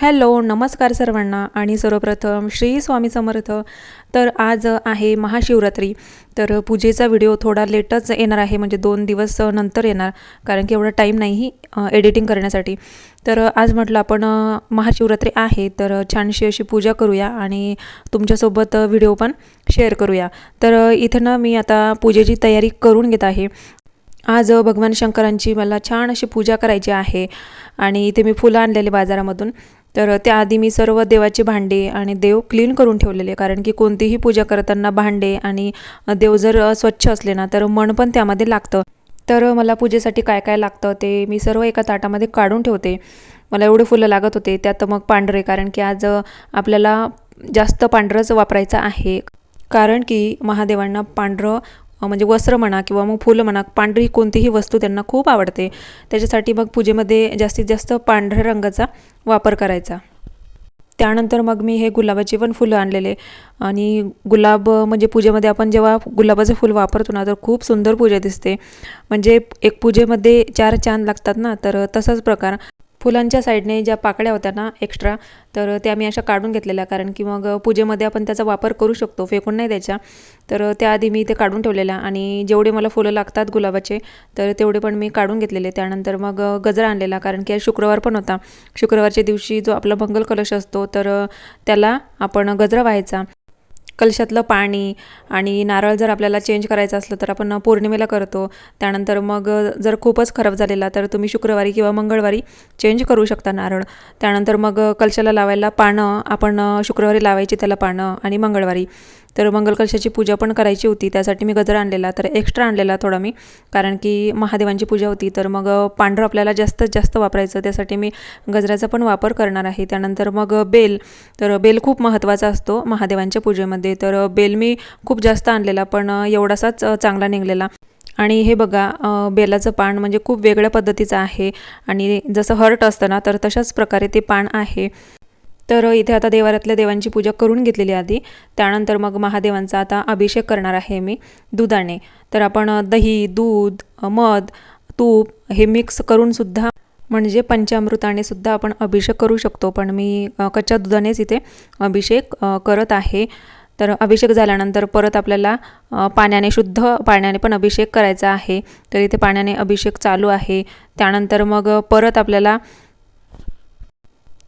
Hello नमस्कार सर्वांना आणि सर्वप्रथम श्री स्वामी समर्थ. तर आज आहे महाशिवरात्री. तर पूजेचा व्हिडिओ थोडा लेटच येणार आहे म्हणजे दोन दिवस नंतर येणार कारण की एवढा टाईम नाही एडिटिंग करण्यासाठी. तर आज म्हटलं आपण महाशिवरात्री आहे तर छानशी अशी पूजा करूया आणि तुमच्यासोबत व्हिडिओ पण शेअर करूया. तर इथं ना मी आता पूजेची तयारी करून घेत आहे. आज भगवान शंकरांची मला छान अशी पूजा करायची आहे आणि इथे मी फुलं आणलेली बाजारामधून. तर त्याआधी मी सर्व देवाचे भांडे आणि देव क्लीन करून ठेवलेले कारण की कोणतीही पूजा करताना भांडे आणि देव जर स्वच्छ असले ना तर मन पण त्यामध्ये लागतं. तर मला पूजेसाठी काय काय लागतं ते मी सर्व एका ताटामध्ये काढून ठेवते. मला एवढे फुलं लागत होते त्यात मग पांढरे कारण की आज आपल्याला जास्त पांढरंच वापरायचं आहे. कारण की महादेवांना पांढरं म्हणजे वस्त्र म्हणा किंवा मग फुलं म्हणा पांढरी कोणतीही वस्तू त्यांना खूप आवडते. त्याच्यासाठी मग पूजेमध्ये जास्तीत जास्त पांढऱ्या रंगाचा वापर करायचा. त्यानंतर मग मी हे गुलाबाचे पण फुलं आणलेले. आणि गुलाब म्हणजे पूजेमध्ये आपण जेव्हा गुलाबाचं फुल वापरतो ना तर खूप सुंदर पूजा दिसते. म्हणजे एक पूजेमध्ये चार चांद लागतात ना तर तसाच प्रकार. फुलांच्या साईडने ज्या पाकळ्या होत्या ना एक्स्ट्रा तर त्या मी अशा काढून घेतलेल्या. कारण की मग पूजेमध्ये आपण त्याचा वापर करू शकतो फेकून नाही द्यायच्या तर त्याआधी मी ते काढून ठेवलेल्या आणि जेवढे मला फुलं लागतात गुलाबाचे तर तेवढे पण मी काढून घेतलेले. त्यानंतर मग गजरा आणलेला कारण की शुक्रवार पण होता. शुक्रवारच्या दिवशी जो आपला मंगल कलश असतो तर त्याला आपण गजरा व्हायचा. कलशातलं पाणी आणि नारळ जर आपल्याला चेंज करायचं असलं तर आपण पौर्णिमेला करतो. त्यानंतर मग जर खूपच खराब झालेला तर तुम्ही शुक्रवारी किंवा मंगळवारी चेंज करू शकता नारळ. त्यानंतर मग कलशाला लावायला पानं आपण शुक्रवारी लावायची त्याला पानं आणि मंगळवारी. तर मंगल कलशाची पूजा पण करायची होती त्यासाठी मी गजरा आणलेला तर एक्स्ट्रा आणलेला थोडा मी. कारण की महादेवांची पूजा होती तर मग पांढरं आपल्याला जास्तीत जास्त वापरायचं त्यासाठी मी गजऱ्याचा पण वापर करणार आहे. त्यानंतर मग बेल तर बेल खूप महत्त्वाचा असतो महादेवांच्या पूजेमध्ये. तर बेल मी खूप जास्त आणलेला पण एवढासाच चांगला निघलेला. आणि हे बघा बेलाचं पान म्हणजे खूप वेगळ्या पद्धतीचं आहे. आणि जसं हर्ट असतं ना तर तशाच प्रकारे ते पान आहे. तर इथे आता देवाऱ्यातल्या देवांची पूजा करून घेतलेली आधी. त्यानंतर मग महादेवांचा आता अभिषेक करणार आहे मी दुधाने. तर आपण दही दूध मध तूप हे मिक्स करूनसुद्धा म्हणजे पंचामृताने सुद्धा आपण अभिषेक करू शकतो. पण मी कच्च्या दुधानेच इथे अभिषेक करत आहे. तर अभिषेक झाल्यानंतर परत आपल्याला पाण्याने शुद्ध पाण्याने पण अभिषेक करायचा आहे. तर इथे पाण्याने अभिषेक चालू आहे. त्यानंतर मग परत आपल्याला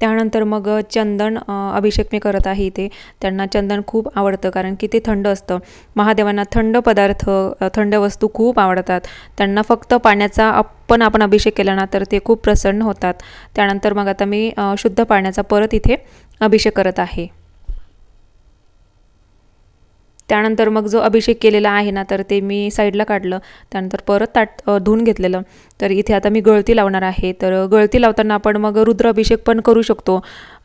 त्यानंतर मग चंदन अभिषेक मी करत आहे इथे. त्यांना चंदन खूप आवडतं कारण की ते थंड असतं. महादेवांना थंड पदार्थ थंड वस्तू खूप आवडतात. त्यांना फक्त पाण्याचा पण आपण अभिषेक केला ना तर ते खूप प्रसन्न होतात. त्यानंतर मग आता मी शुद्ध पाण्याचा परत इथे अभिषेक करत आहे. त्यानंतर मग जो अभिषेक केलेला आहे ना तर ते मी साईडला काढलं. त्यानंतर परत ताट धुवून घेतलेलं. तर इथे आता मी गळती लावणार आहे. तर गळती लावताना आपण मग रुद्राभिषेक पण करू शकतो.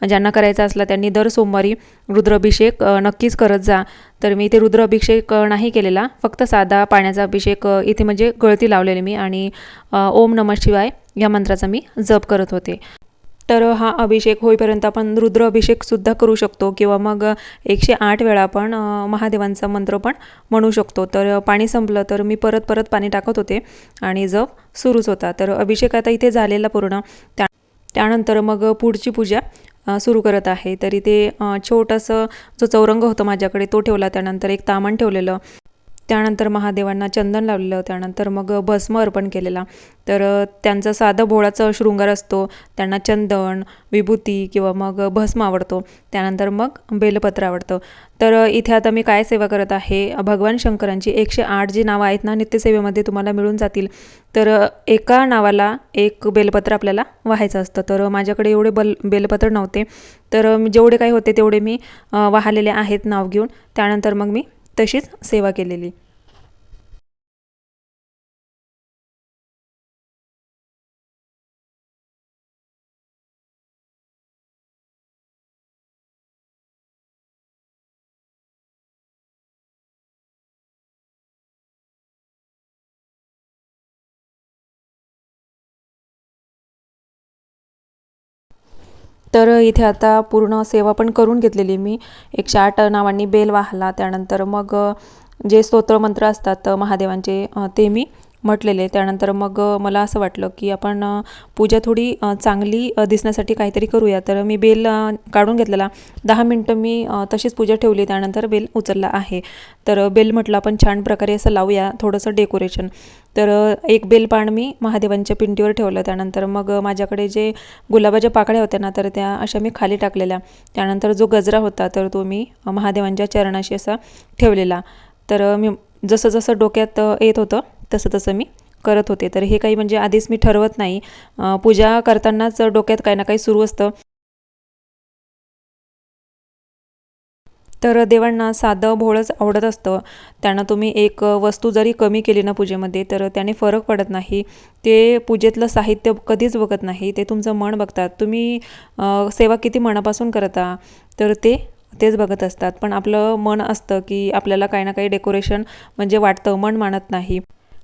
ज्यांना करायचा असला त्यांनी दर सोमवारी रुद्राभिषेक नक्कीच करत जा. तर मी इथे रुद्राभिषेक नाही केलेला. फक्त साधा पाण्याचा अभिषेक इथे म्हणजे गळती लावलेली मी आणि ओम नमः शिवाय या मंत्राचा मी जप करत होते. तर हा अभिषेक होईपर्यंत आपण रुद्र अभिषेकसुद्धा करू शकतो किंवा मग एकशे आठ वेळा आपण महादेवांचा मंत्र पण म्हणू शकतो. तर पाणी संपलं तर मी परत परत पाणी टाकत होते आणि जप सुरूच होता. तर अभिषेक आता इथे झालेला पूर्ण. त्या त्यानंतर मग पुढची पूजा सुरू करत आहे. तर इथे छोटंसं जो चौरंग होतं माझ्याकडे तो ठेवला. त्यानंतर एक तामण ठेवलेलं. त्यानंतर महादेवांना चंदन लावलेलं त्यानंतर मग भस्म अर्पण केलेला. तर त्यांचा त्यांचं साधं भोळाचं शृंगार असतो त्यांना चंदन विभूती किंवा मग भस्म आवडतो. त्यानंतर मग बेलपत्र आवडतं. तर इथे आता मी काय सेवा करत आहे? भगवान शंकरांची एकशे आठ जी नावं आहेत ना नित्यसेवेमध्ये तुम्हाला मिळून जातील. तर एका नावाला एक बेलपत्र आपल्याला व्हायचं असतं. तर माझ्याकडे एवढे बल बेलपत्र नव्हते. तर जेवढे काही होते तेवढे मी वाहलेले आहेत नाव घेऊन. त्यानंतर मग मी तशीच सेवा केलेली. तर इथे आता पूर्ण सेवा पण करून घेतलेली मी. एकशे आठ नावांनी बेल वाहला त्यानंतर मग जे स्तोत्रमंत्र असतात महादेवांचे ते मी म्हटलेले. त्यानंतर मग मला असं वाटलं की आपण पूजा थोडी चांगली दिसण्यासाठी काहीतरी करूया. तर मी बेल काढून घेतलेला. दहा मिनटं मी तशीच पूजा ठेवली. त्यानंतर बेल उचलला आहे. तर बेल म्हटलं आपण छान प्रकारे असं लावूया थोडंसं डेकोरेशन. तर एक बेलपान मी महादेवांच्या पिंटीवर ठेवलं. त्यानंतर मग माझ्याकडे जे गुलाबाच्या पाकळ्या होत्या ना तर त्या अशा मी खाली टाकलेल्या. त्यानंतर जो गजरा होता तर तो मी महादेवांच्या चरणाशी असा ठेवलेला. तर मी जसं जसं डोक्यात येत होतं तसं तसं मी करत होते. तर हे काही म्हणजे आधीच मी ठरवत नाही. पूजा करतानाच डोक्यात काही ना काही सुरू असतं. तर देवांना साधं भोळंच आवडत असतं. त्यांना तुम्ही एक वस्तू जरी कमी केली ना पूजेमध्ये तर त्याने फरक पडत नाही. ते पूजेतलं साहित्य कधीच बघत नाही. ते तुमचं मन बघतात. तुम्ही सेवा किती मनापासून करता तर ते तेच बघत असतात. पण आपलं मन असतं की आपल्याला काही ना काही डेकोरेशन म्हणजे वाटतं मन मानत नाही.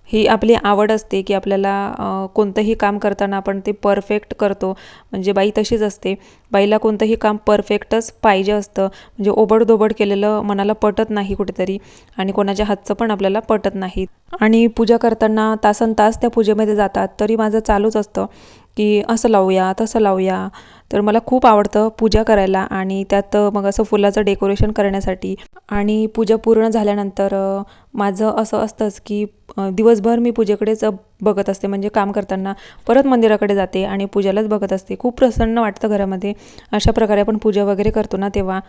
ही आपली आवड असते की आपल्याला कोणतंही काम करताना आपण ते परफेक्ट करतो. म्हणजे बाई तशीच असते. बाईला कोणतंही काम परफेक्टच पाहिजे असतं. म्हणजे ओबडधोबड केलेलं मनाला पटत नाही कुठेतरी आणि कोणाच्या हातचं पण आपल्याला पटत नाही. आणि पूजा करताना तासन तास त्या पूजेमध्ये जातात. तरी माझं चालूच असतं. की असं लावूया तसं लावूया. तर मला खूप आवडतं पूजा करायला आणि त्यात मग असं फुलाचं डेकोरेशन करण्यासाठी. आणि पूजा पूर्ण झाल्यानंतर माझं असं असतंच की दिवसभर मी पूजेकडेच बघत असते. म्हणजे काम करताना परत मंदिराकडे जाते आणि पूजालाच बघत असते. खूप प्रसन्न वाटतं घरामध्ये. अशा प्रकारे आपण पूजा वगैरे करतो ना तेव्हा.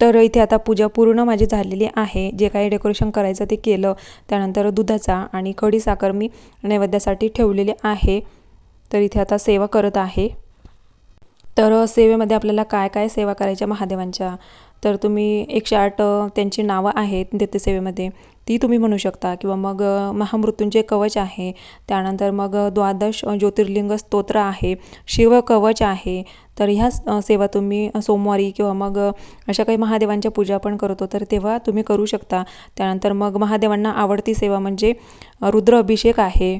तर इथे आता पूजा पूर्ण माझी झालेली आहे. जे काही डेकोरेशन करायचं ते केलं. त्यानंतर दुधाचा आणि खडी साखर मी नैवेद्यासाठी ठेवलेली आहे. तर इथे आता सेवा करत आहे. तर सेवेमध्ये आपल्याला काय काय सेवा करायच्या महादेवांच्या? तर तुम्ही एकशे आठ त्यांची नावं आहेत देते सेवेमध्ये. ती तुम्ही म्हणू शकता. किंवा मग महामृत्यूंचे महामृत्युंजय कवच आहे. त्यानंतर मग द्वादश ज्योतिर्लिंग स्तोत्र आहे. शिव कवच आहे. तर ह्या सेवा तुम्ही सोमवारी किंवा मग अशा काही महादेवांच्या पूजा आपण करतो तर तेव्हा तुम्ही करू शकता. त्यानंतर मग महादेवांना आवडती सेवा म्हणजे रुद्र अभिषेक आहे.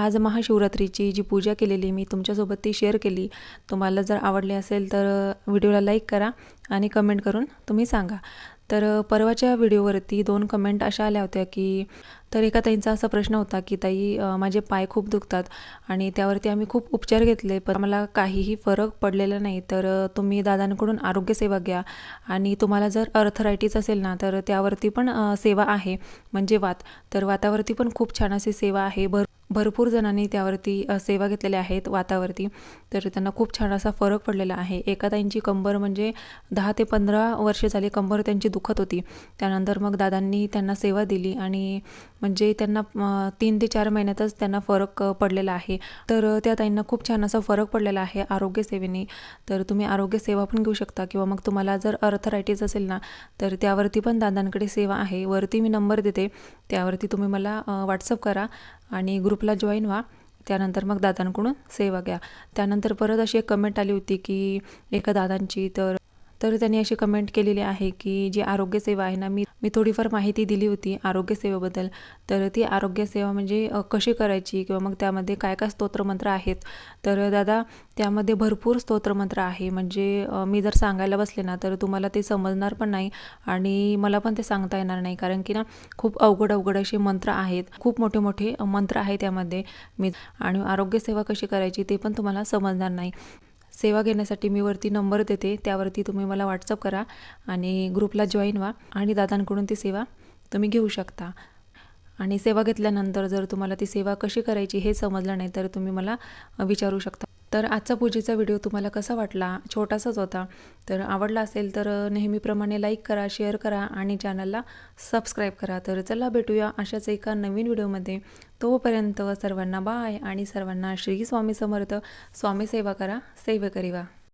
आज महाशिवरात्रीची जी पूजा केलेली मी तुमच्यासोबत ती शेअर केली. तुम्हाला जर आवडली असेल तर व्हिडिओला लाईक करा आणि कमेंट करून तुम्ही सांगा. तर परवाच्या व्हिडिओवरती दोन कमेंट अशा आल्या होत्या की तर एका ताईंचा असा प्रश्न होता की ताई माझे पाय खूप दुखतात आणि त्यावरती आम्ही खूप उपचार घेतले पण मला काहीही फरक पडलेला नाही. तर तुम्ही दादांकडून आरोग्यसेवा घ्या आणि तुम्हाला जर अर्थरायटीस असेल ना तर त्यावरती पण सेवा आहे म्हणजे वात. तर वातावरती पण खूप छान अशी सेवा आहे. भर भरपूर जणांनी त्यावरती सेवा घेतलेल्या आहेत वातावरती. तर त्यांना खूप छान असा फरक पडलेला आहे. एका ताईंची कंबर म्हणजे दहा ते पंधरा वर्षे झाली कंबर त्यांची दुखत होती. त्यानंतर मग दादांनी त्यांना सेवा दिली आणि म्हणजे त्यांना तीन ते चार महिन्यातच त्यांना फरक पडलेला आहे. तर त्या ताईंना खूप छान असा फरक पडलेला आहे आरोग्यसेवेने तर तुम्ही आरोग्यसेवा पण घेऊ शकता किंवा मग तुम्हाला जर अर्थरायटीस असेल ना तर त्यावरती पण दादांकडे सेवा आहे. वरती मी नंबर देते. त्यावरती तुम्ही मला व्हॉट्सअप करा. आणि ग्रुपला जॉईन व्हा. त्यानंतर मग दादांकडून सेवा घ्या. त्यानंतर परत अशी एक कमेंट आली होती की एका दादांची तर तर त्यांनी अशी कमेंट केलेली आहे की जी आरोग्यसेवा आहे ना मी मी थोडीफार माहिती दिली होती आरोग्यसेवेबद्दल तर ती आरोग्यसेवा म्हणजे कशी करायची किंवा मग त्यामध्ये काय काय स्तोत्रमंत्र आहेत? तर दादा त्यामध्ये भरपूर स्तोत्रमंत्र आहे. म्हणजे मी जर सांगायला बसले ना तर तुम्हाला ते समजणार पण नाही आणि मला पण ते सांगता येणार नाही. कारण की ना खूप अवघड अवघड असे मंत्र आहेत. खूप मोठे मोठे मंत्र आहे त्यामध्ये. मी आणि आरोग्यसेवा कशी करायची ते पण तुम्हाला समजणार नाही. सेवा घेण्यासाठी मी वरती नंबर देते त्यावरती तुम्ही मला व्हॉट्सअप करा आणि ग्रुपला जॉईन व्हा आणि दादांकडून ती सेवा तुम्ही घेऊ शकता. आणि सेवा घेतल्यानंतर जर तुम्हाला ती सेवा कशी करायची हे समजलं नाही तर तुम्ही मला विचारू शकता. तर आजचा पूजेचा व्हिडिओ तुम्हाला कसा वाटला? छोटासाच होता. तर आवडला असेल तर नेहमीप्रमाणे लाईक करा शेअर करा आणि चॅनलला सबस्क्राईब करा. तर चला भेटूया अशाच एका नवीन व्हिडिओमध्ये. तोपर्यंत सर्वांना बाय आणि सर्वांना श्री स्वामी समर्थ. स्वामी सेवा करा सेवे करीवा